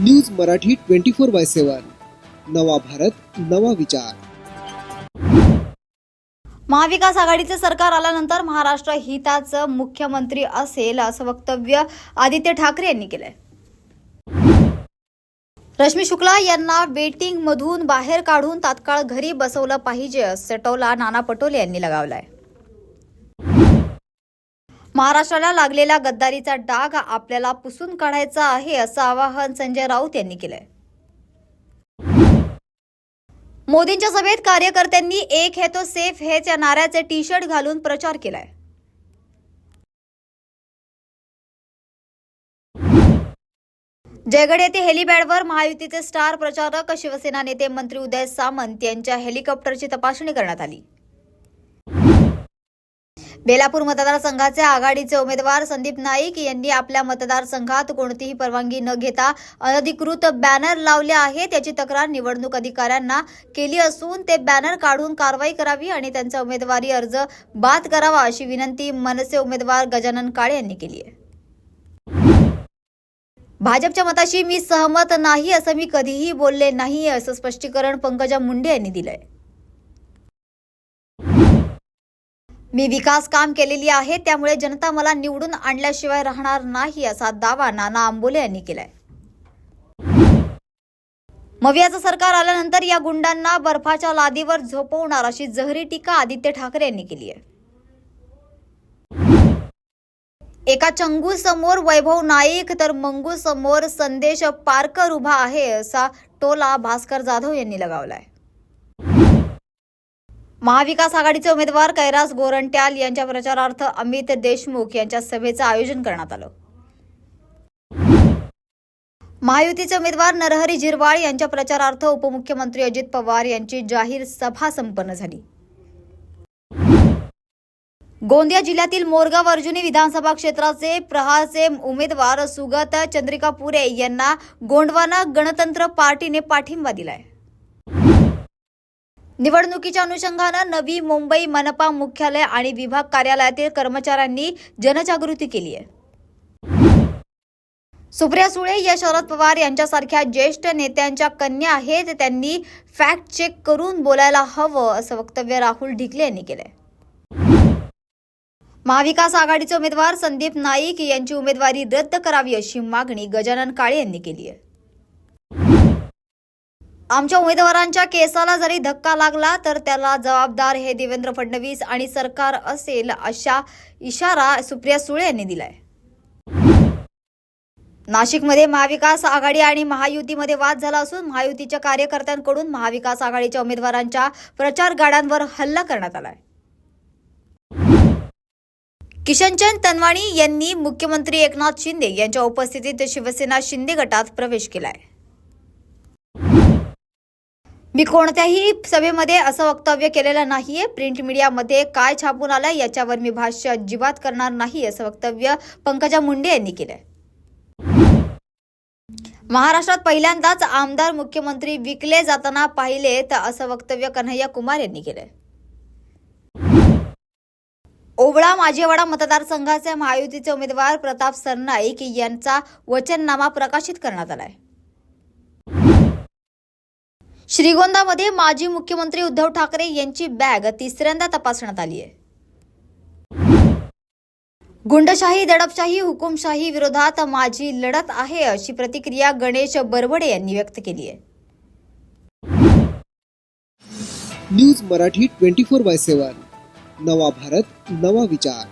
News Marathi twenty four by seven. नवा भारत नवा विचार. महाविकास आघाडीचे सरकार आल्यानंतर महाराष्ट्र हिताचं मुख्यमंत्री असेल असं वक्तव्य आदित्य ठाकरे यांनी केलंय. रश्मी शुक्ला यांना वेटिंग मधून बाहेर काढून तात्काळ घरी बसवलं पाहिजे असं टोला नाना पटोले यांनी लगावलाय. महाराष्ट्राला लागलेला गद्दारीचा डाग आपल्याला पुसून काढायचा आहे असं आवाहन संजय राऊत यांनी केलंय. मोदींच्या सभेत कार्यकर्त्यांनी एक हे तो सेफ हेच या नाऱ्याचे टी शर्ट घालून प्रचार केलाय. जयगड येथे हेलिपॅडवर महायुतीचे स्टार प्रचारक शिवसेना नेते मंत्री उदय सामंत यांच्या हेलिकॉप्टरची तपासणी करण्यात आली. बेलापूर मतदारसंघाचे आघाडीचे उमेदवार संदीप नाईक यांनी आपल्या मतदारसंघात कोणतीही परवानगी न घेता अनधिकृत बॅनर लावले आहेत. याची तक्रार निवडणूक अधिकाऱ्यांना केली असून ते बॅनर काढून कारवाई करावी आणि त्यांचा उमेदवारी अर्ज बाद करावा अशी विनंती मनसे उमेदवार गजानन काळे यांनी केली आहे. भाजपच्या मताशी मी सहमत नाही असं मी कधीही बोलले नाही असं स्पष्टीकरण पंकजा मुंडे यांनी दिलंय. मी विकास काम केलेली आहे त्यामुळे जनता मला निवडून आणल्याशिवाय राहणार नाही असा दावा नाना आंबोले यांनी केलाय. मवियाचं सरकार आल्यानंतर या गुंडांना बर्फाच्या लादीवर झोपवणार अशी जहरी टीका आदित्य ठाकरे यांनी केली आहे. एका चंगू समोर वैभव नाईक तर मंगू समोर संदेश पारकर उभा आहे असा टोला भास्कर जाधव यांनी लगावलाय. महाविकास आघाडीचे उमेदवार कैलास गोरंट्याल यांच्या प्रचारार्थ अमित देशमुख यांच्या सभेचं आयोजन करण्यात आलं. महायुतीचे उमेदवार नरहरी झिरवाळ यांच्या प्रचारार्थ उपमुख्यमंत्री अजित पवार यांची जाहीर सभा संपन्न झाली. गोंदिया जिल्ह्यातील मोरगाव अर्जुनी विधानसभा क्षेत्राचे प्रहारचे उमेदवार सुगत चंद्रिका पुरे यांना गोंडवाना गणतंत्र पार्टीने पाठिंबा दिलाय. निवडणुकीच्या अनुषंगानं नवी मुंबई मनपा मुख्यालय आणि विभाग कार्यालयातील कर्मचाऱ्यांनी जनजागृती केली आहे. सुप्रिया सुळे या शरद पवार यांच्यासारख्या ज्येष्ठ नेत्यांच्या कन्या आहेत. त्यांनी फॅक्ट चेक करून बोलायला हवं असं वक्तव्य राहुल ढिकले यांनी केलंय. महाविकास आघाडीचे उमेदवार संदीप नाईक यांची उमेदवारी रद्द करावी अशी मागणी गजानन काळे यांनी केली आहे. आमच्या उमेदवारांच्या केसाला जरी धक्का लागला तर त्याला जबाबदार हे देवेंद्र फडणवीस आणि सरकार असेल अशा इशारा सुप्रिया सुळे यांनी दिलाय. नाशिकमध्ये महाविकास आघाडी आणि महायुतीमध्ये वाद झाला असून महायुतीच्या कार्यकर्त्यांकडून महाविकास आघाडीच्या उमेदवारांच्या प्रचार गाड्यांवर हल्ला करण्यात आलाय. किशनचंद तनवाणी यांनी मुख्यमंत्री एकनाथ शिंदे यांच्या उपस्थितीत शिवसेना शिंदे गटात प्रवेश केलाय. मी कोणत्याही सभेमध्ये असं वक्तव्य केलेलं नाहीये. प्रिंट मीडियामध्ये काय छापून आलंय याच्यावर मी भाष्य अजिबात करणार नाही असं वक्तव्य पंकजा मुंडे यांनी केलंय. महाराष्ट्रात पहिल्यांदाच आमदार मुख्यमंत्री विकले जाताना पाहिले तर असं वक्तव्य कन्हैया कुमार यांनी केलंय. ओवळा माझेवाडा मतदारसंघाचे महायुतीचे उमेदवार प्रताप सरनाईक यांचा वचननामा प्रकाशित करण्यात आलाय. श्रीगोंदामध्ये माजी मुख्यमंत्री उद्धव ठाकरे यांची बॅग तिसऱ्यांदा तपासण्यात आली आहे. गुंडशाही दडपशाही हुकुमशाही विरोधात माझी लढत आहे अशी प्रतिक्रिया गणेश बरवडे यांनी व्यक्त केली आहे. News Marathi twenty four by seven नवा भारत नवा विचार.